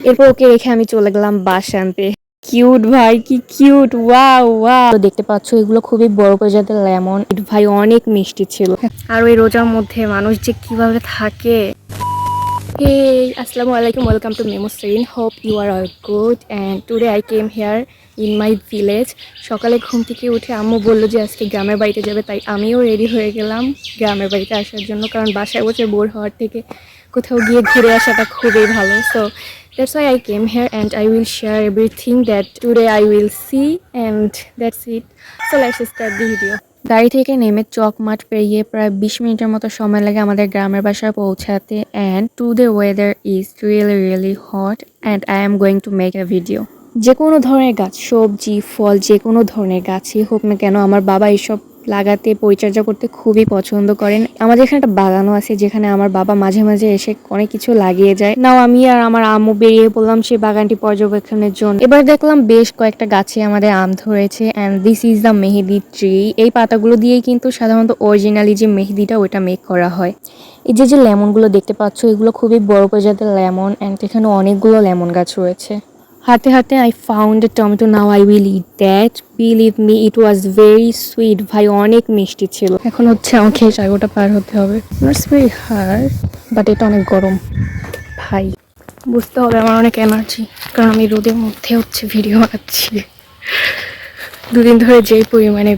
এরপর ওকে রেখে আমি চলে গেলাম বাস আনতে কিউট ভাই কি কিউট ওয়াও ওয়াও দেখতে পাচ্ছ এগুলো খুবই বড় প্রজাতির লেমন ভাই অনেক মিষ্টি ছিল আর ওই রোজার মধ্যে মানুষ যে কীভাবে থাকে Hey, Assalamu alaikum. Welcome to Memo Serene. Hope you are all good. And today I came here in my village. সকালে ঘুম থেকে উঠে আম্মু বলল যে আজকে গ্রামের বাড়িতে যাবে তাই আমিও রেডি হয়ে গেলাম গ্রামের বাড়িতে আসার জন্য কারণ বাসায় বসে বোর হওয়ার থেকে কোথাও গিয়ে ঘুরে আসাটা খুবই ভালো so that's why I came here and I will share everything that today I will see and that's it. So let's start the video. গাড়ি থেকে নেমে চক মাঠ পেরিয়ে প্রায় বিশ মিনিটের মতো সময় লাগে আমাদের গ্রামের বাসায় পৌঁছাতে and to the weather is really really hot and I am going to make a video যে কোনো ধরনের গাছ সবজি ফল যে কোনো ধরনের গাছই হোক না কেন আমার বাবা এইসব লাগাতে, পরিচর্যা করতে খুবই পছন্দ করেন। আমাদের এখানে একটা বাগানও আছে যেখানে আমার বাবা মাঝে মাঝে এসে অনেক কিছু লাগিয়ে যায়। নাও আমি আর আমার আম্মু বেরিয়ে পড়লাম সেই বাগানটি পর্যবেক্ষণের জন্য। এবার দেখলাম বেশ কয়েকটা গাছে আমাদের আম ধরেছে and this is the mehedi tree এই পাতাগুলো দিয়েই কিন্তু সাধারণত অরিজিনালি যে মেহেদিটা ওটা মেক করা হয়। এই যে যে লেমনগুলো দেখতে পাচ্ছ, এগুলো খুবই বড় প্রজাতির লেমন অ্যান্ড এখানে অনেকগুলো লেমন গাছ রয়েছে। হাতে হাতে I found tomato now I will eat that believe me it was very sweet ভাই, অনেক মিষ্টি ছিল। এখন হচ্ছে আমাকে জায়গাটা পার হতে হবে। ইটস ভেরি হার্ড বাট এটা অনেক গরম। ভাই, বুঝতে হবে আমার অনেক এনার্জি কারণ আমি রোদের মধ্যে হচ্ছে ভিডিও বানাচ্ছি। দুদিন ধরে যেই পরিমাণে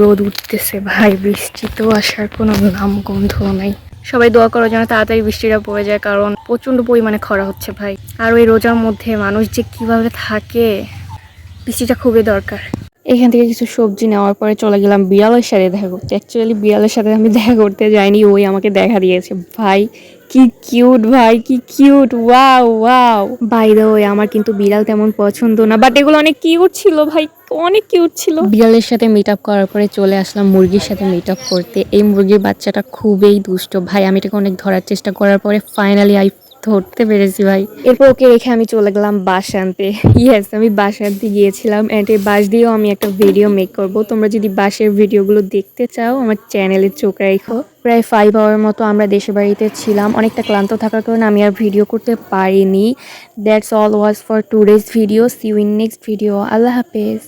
রোদ উঠতেছে, ভাই, বৃষ্টি তো আসার কোনো নাম গন্ধ নাই। সবাই দোয়া করো যেন তাড়াতাড়ি বৃষ্টিটা পড়ে যায়, কারণ প্রচণ্ড পরিমাণে খরা হচ্ছে ভাই। আর ওই রোজার মধ্যে মানুষ যে কীভাবে থাকে, বৃষ্টিটা খুবই দরকার। এখান থেকে কিছু সবজি নেওয়ার পরে চলে গেলাম বিড়ালের সাথে দেখা করতে। অ্যাকচুয়ালি বিড়ালের সাথে আমি দেখা করতে যাইনি, ওই আমাকে দেখা দিয়েছে। ভাই, কি কিউট ভাই, কি cute wow wow by way আমার কিন্তু বিড়াল তেমন পছন্দ না বাট এগুলো অনেক কিউট ছিল ভাই। অনেক কিউট ছিল। বিড়ালের সাথে মিট আপ করার পরে চলে আসলাম মুরগির সাথে মিট আপ করতে। এই মুরগির বাচ্চাটা খুবই দুষ্ট। ভাই আমি এটাকে অনেক ধরার চেষ্টা করার পরে ফাইনালি আই ধরতে পেরেছি ভাই। এরপর ওকে রেখে আমি চলে গেলাম বাস আনতে ইয়েস আমি বাস আনতে গিয়েছিলাম অ্যান্ড এই বাস দিয়েও আমি একটা ভিডিও মেক করব। তোমরা যদি বাসের ভিডিওগুলো দেখতে চাও আমার চ্যানেলে চোখ রাখো। প্রায় ফাইভ আওয়ার মতো আমরা দেশের বাড়িতে ছিলাম। অনেকটা ক্লান্ত থাকার কারণে আমি আর ভিডিও করতে পারিনি। That's all was for today's video see in next video Allah হাফেজ।